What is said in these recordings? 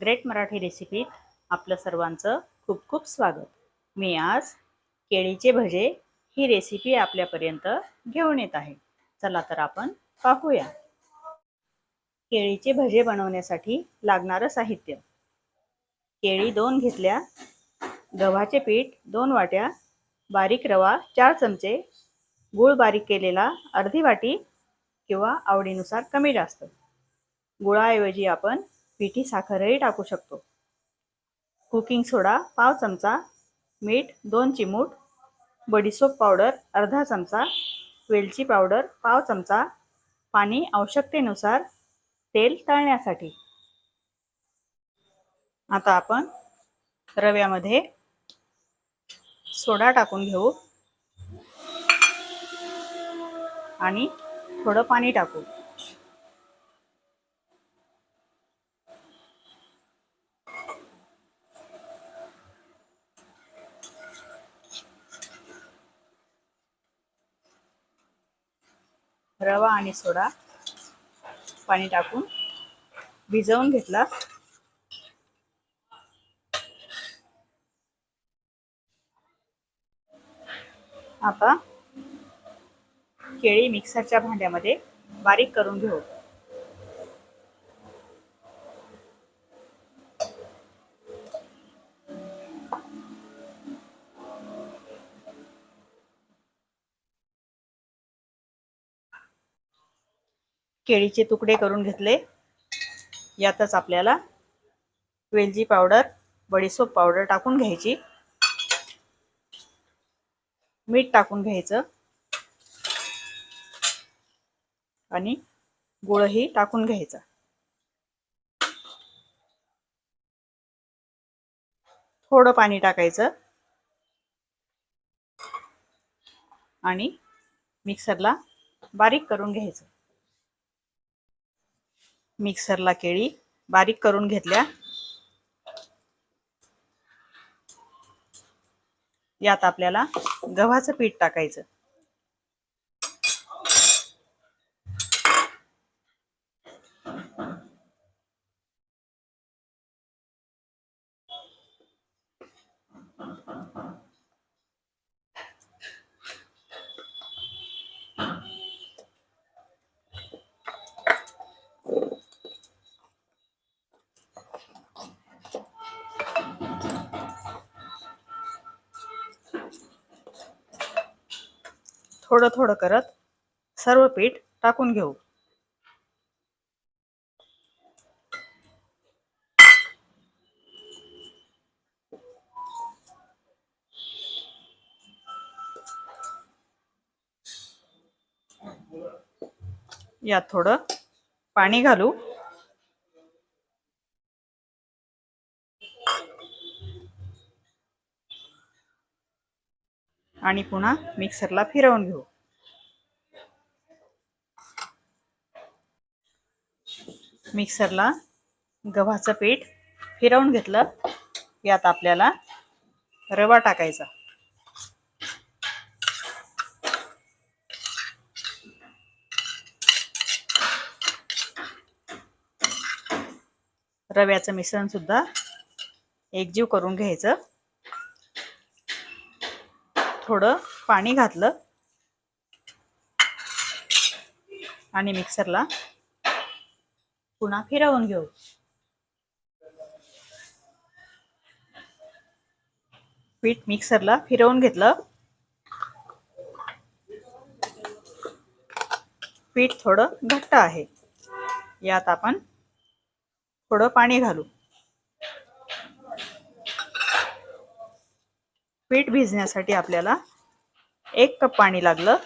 Great Marathi रेसिपीत आपलं सर्वांचं खूप खूप स्वागत. मी आज केळीचे भजे ही रेसिपी आपल्यापर्यंत घेऊन येत आहे. चला तर आपण पाहूया. केळीचे भजे बनवण्यासाठी लागणारं साहित्य. केळी दोन घेतल्या गव्हाचे पीठ दोन वाट्या बारीक रवा चार चमचे गूळ बारीक केलेला अर्धी वाटी किंवा आवडीनुसार कमी जास्त. गुळाऐवजी आपण पिठी साखरही टाकू शकतो. कुकिंग सोडा पाव चमचा मीठ दोन चिमूट बडीसोप पावडर अर्धा चमचा वेलची पावडर पाव चमचा पाणी आवश्यकतेनुसार तेल तळण्यासाठी. आता आपण रव्यामध्ये सोडा टाकून घेऊ. आणि थोडं पाणी टाकू. रवा आणि सोडा पाणी टाकून भिजवून घेतला. आता केळी मिक्सरच्या भांड्यामध्ये बारीक करून घेऊ. केळीचे तुकडे करून घेतले. यातच आपल्याला वेलची पावडर बडीसोप पावडर टाकून घ्यायची. मीठ टाकून घ्यायचं. आणि गुळही टाकून घ्यायचा. थोडं पाणी टाकायचं. आणि मिक्सरला बारीक करून घ्यायचं. मिक्सरला केळी बारीक करून घेतल्या. यात आपल्याला गव्हाचं पीठ टाकायचं. थोडं थोडं करत सर्व पीठ टाकून घेऊ. यात थोडं पाणी घालू. आणि पुन्हा मिक्सरला फिरवून घेऊ. मिक्सरला गव्हाचं पीठ फिरवून घेतलं. यात आपल्याला रवा टाकायचा. रव्याचं मिश्रण सुद्धा एकजीव करून घ्यायचं. थोडं पाणी घातलं. आणि मिक्सरला पुन्हा फिरवून घेऊ. पीठ मिक्सरला फिरवून घेतलं. पीठ थोडं घट्ट आहे. यात आपण थोडं पाणी घालू. पीठ भिजण्यासाठी आपल्याला एक कप पाणी लागलं.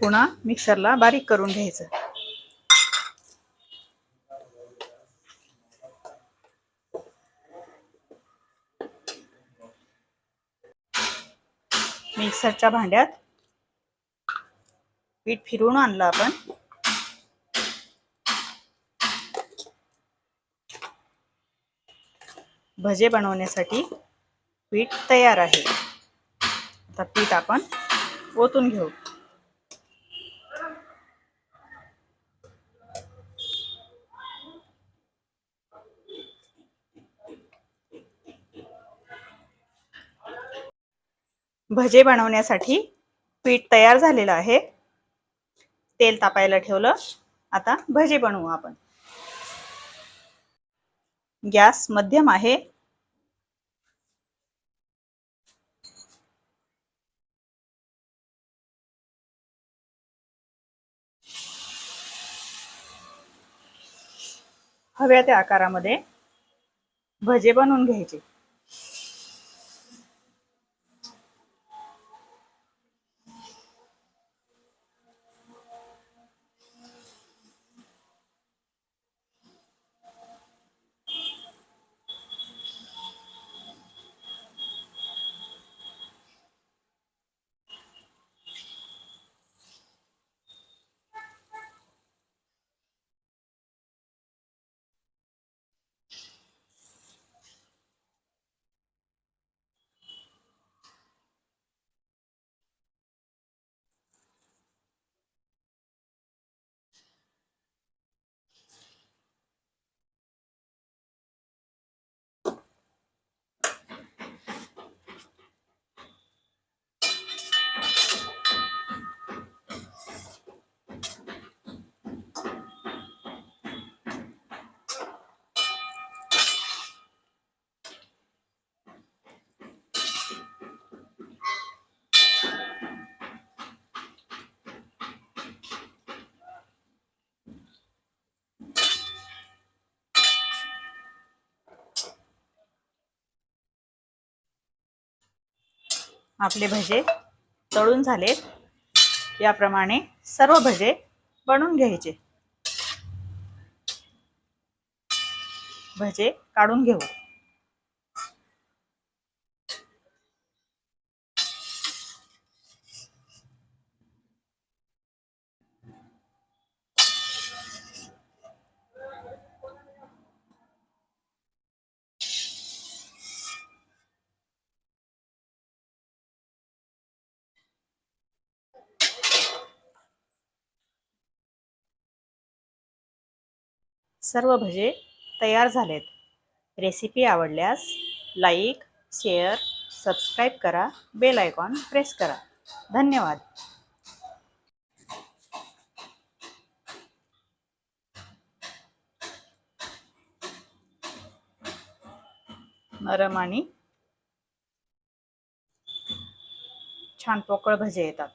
पुन्हा मिक्सरला बारीक करून घ्यायचं. मिक्सरच्या भांड्यात पीठ फिरवून आणलं आपण. भजे बनवण्यासाठी पीठ तयार आहे. आता पीठ आपण ओतून घेऊ. भजे बनवण्यासाठी पीठ तयार झालेलं आहे. तेल तापायला ठेवलं. आता भजे बनवू आपण. गॅस मध्यम आहे. हव्या त्या आकारामध्ये भजे बनवून घ्यायचे. आपले भजे तळून झालेत. याप्रमाणे सर्व भजे बनवून घ्यायचे. भजे काढून घेऊ. सर्व भजे तयार झालेत. रेसिपी आवडल्यास लाईक शेअर सबस्क्राईब करा. बेल आयकॉन प्रेस करा. धन्यवाद. नरम आणि छान पोकळ भजे येतात.